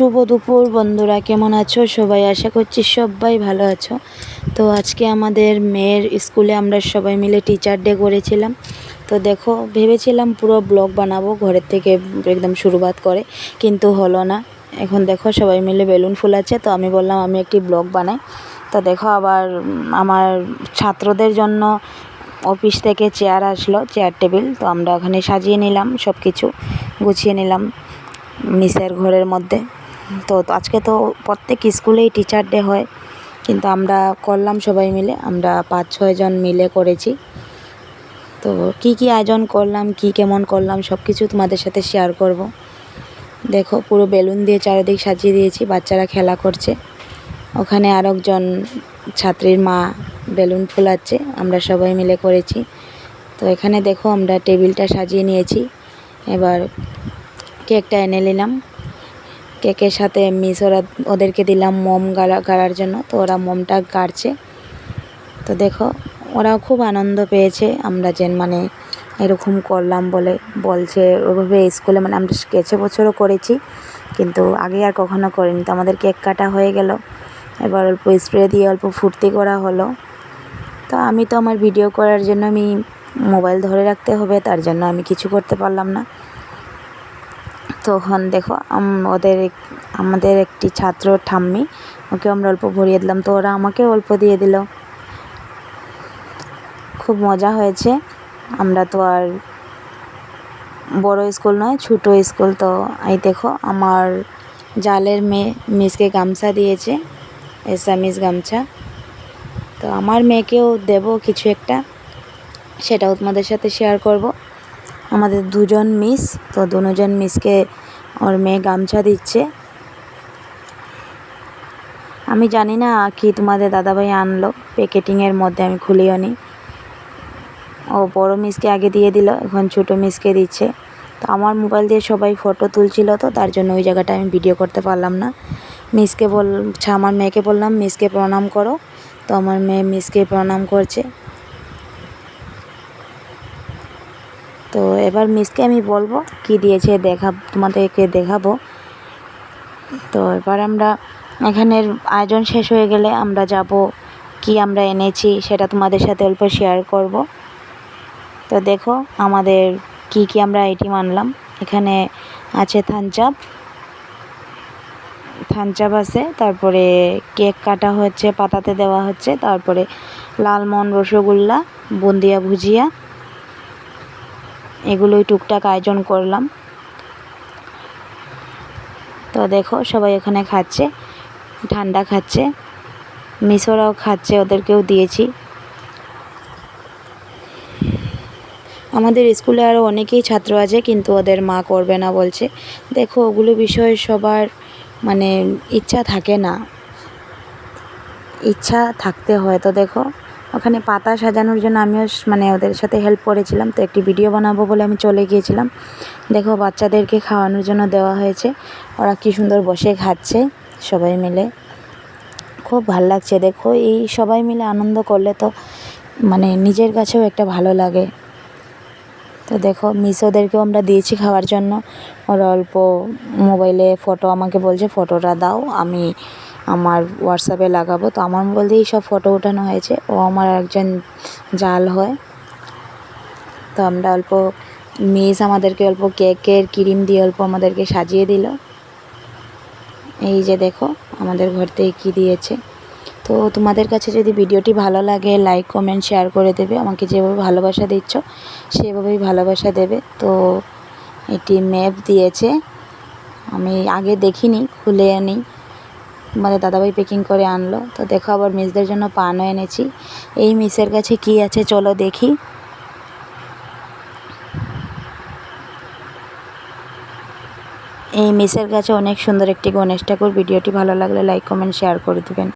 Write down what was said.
শুভ দুপুর বন্ধুরা, কেমন আছো? সবাই আশা করছি সবাই ভালো আছো। তো আজকে আমাদের মেয়ের স্কুলে আমরা সবাই মিলে টিচার ডে করেছিলাম। তো দেখো, ভেবেছিলাম পুরো ব্লগ বানাবো, ঘরের থেকে একদম শুরুবাত করে, কিন্তু হলো না। এখন দেখো, সবাই মিলে বেলুন ফুলাচ্ছে, তো আমি বললাম আমি একটি ব্লগ বানাই। তো দেখো, আবার আমার ছাত্রদের জন্য অফিস থেকে চেয়ার আসলো চেয়ার টেবিল তো আমরা ওখানে সাজিয়ে নিলাম সব কিছু গুছিয়ে নিলাম মিসের ঘরের মধ্যে। তো আজকে তো প্রত্যেক স্কুলেই টিচার ডে হয়, কিন্তু আমরা করলাম সবাই মিলে, আমরা পাঁচ ছয়জন মিলে করেছি। তো কি কি আয়োজন করলাম, কি কেমন করলাম সব কিছু তোমাদের সাথে শেয়ার করব। দেখো, পুরো বেলুন দিয়ে চারিদিক সাজিয়ে দিয়েছি, বাচ্চারা খেলা করছে। ওখানে আরেকজন ছাত্রীর মা বেলুন ফুলাচ্ছে, আমরা সবাই মিলে করেছি। তো এখানে দেখো, আমরা টেবিলটা সাজিয়ে নিয়েছি। এবার কেকটা এনে নিলাম। কেকের সাথে মিস ওরা, ওদেরকে দিলাম মোম গাড়া, গাড়ার জন্য। তো ওরা মোমটা গাড়ছে। তো দেখো, ওরাও খুব আনন্দ পেয়েছে। আমরা যে মানে এরকম করলাম বলে বলছে। ওইভাবে স্কুলে মানে আমরা গেছে বছরও করেছি, কিন্তু আগে আর কখনো করিনি। তো আমাদের কেক কাটা হয়ে গেল। এবার অল্প স্প্রে দিয়ে অল্প ফুর্তি করা হলো। তো আমি তো আমার ভিডিও করার জন্য আমি মোবাইল ধরে রাখতে হবে, তার জন্য আমি কিছু করতে পারলাম না। তখন দেখো ওদের আমাদের একটি ছাত্র ঠাম্মি, ওকে আমরা অল্প ভরিয়ে দিলাম। তো ওরা আমাকে অল্প দিয়ে দিল। খুব মজা হয়েছে। আমরা তো আর বড় স্কুল নয়, ছোটো স্কুল। তো এই দেখো, আমার জালের মেয়ে মিসকে গামছা দিয়েছে, এসামিস গামছা। তো আমার মেয়েকেও দেব কিছু একটা, সেটাও তোমাদের সাথে শেয়ার করব। আমাদের দুজন মিস তো দুজন মিসকে ওর মেয়ে গামছা দিচ্ছে। আমি জানি না কি তোমাদের দাদাভাই আনলো প্যাকেটিংয়ের মধ্যে আমি খুলিও নি। ও বড় মিসকে আগে দিয়ে দিল, এখন ছোটো মিসকে দিচ্ছে। তো আমার মোবাইল দিয়ে সবাই ফটো তুলছিল তো, তার জন্য ওই জায়গাটা আমি ভিডিও করতে পারলাম না। মিসকে বল আমার মেয়েকে বললাম মিসকে প্রণাম করো। তো আমার মেয়ে মিসকে প্রণাম করছে। তো এবার মিসকে আমি বলব কি দিয়েছে দেখা, তোমাদেরকে দেখাবো। তো এবার আমরা এখানের আয়োজন শেষ হয়ে গেলে আমরা যাব, কি আমরা এনেছি সেটা তোমাদের সাথে অল্প শেয়ার করব। তো দেখো আমাদের কি কি আমরা আইটেম আনলাম। এখানে আছে থানচাপ থানচাপ আছে, তারপরে কেক কাটা হচ্ছে, পাতাতে দেওয়া হচ্ছে, তারপরে লালমোহন রসগোল্লা, বুন্দিয়া ভুজিয়া এগুলোই টুকটাক আয়োজন করলাম। তো দেখো, সবাই এখানে খাচ্ছে, ঠান্ডা খাচ্ছে, মিশোরাও খাচ্ছে, ওদেরকেও দিয়েছি। আমাদের স্কুলে আরও অনেকেই ছাত্র আছে, কিন্তু ওদের মা করবে না বলছে। দেখো, ওগুলো বিষয়ে সবার মানে ইচ্ছা থাকে না। ইচ্ছা থাকতে হয়, তো দেখো। ওখানে পাতা সাজানোর জন্য আমিও মানে ওদের সাথে হেল্প করেছিলাম। তো একটি ভিডিও বানাবো বলে আমি চলে গিয়েছিলাম। দেখো, বাচ্চাদেরকে খাওয়ানোর জন্য দেওয়া হয়েছে। ওরা কী সুন্দর বসে খাচ্ছে সবাই মিলে। খুব ভালো লাগছে, দেখো। এই সবাই মিলে আনন্দ করলে তো মানে নিজের কাছেও একটা ভালো লাগে। তো দেখো মিশোদেরকেও আমরা দিয়েছি খাওয়ার জন্য। ওরা অল্প মোবাইলে ফটো আমাকে বলছে ফটোটা দাও, আমি আমার হোয়াটসঅ্যাপে লাগাবো। তো আমার মোবাইল দিয়েই সব ফটো ওঠানো হয়েছে। ও আমার একজন জাল হয়। তো আমরা অল্প মিস আমাদেরকে অল্প কেকের ক্রিম দিয়ে অল্প আমাদেরকে সাজিয়ে দিল। এই যে দেখো, আমাদের ঘর থেকে কী দিয়েছে। তো তোমাদের কাছে যদি ভিডিওটি ভালো লাগে লাইক কমেন্ট শেয়ার করে দেবে। আমাকে যেভাবে ভালোবাসা দিচ্ছ, সেভাবেই ভালোবাসা দেবে। তো এটি ম্যাপ দিয়েছে। আমি আগে দেখিনি, খুলে আনি। আমাদের দাদাভাই প্যাকিং করে আনলো। তো দেখো আবার মিসদের জন্য পানও এনেছি। এই মিসের কাছে কি আছে চলো দেখি। এই মিসের কাছে অনেক সুন্দর একটি গণেশ ঠাকুর। ভিডিওটি ভালো লাগলে লাইক কমেন্ট শেয়ার করে দেবেন।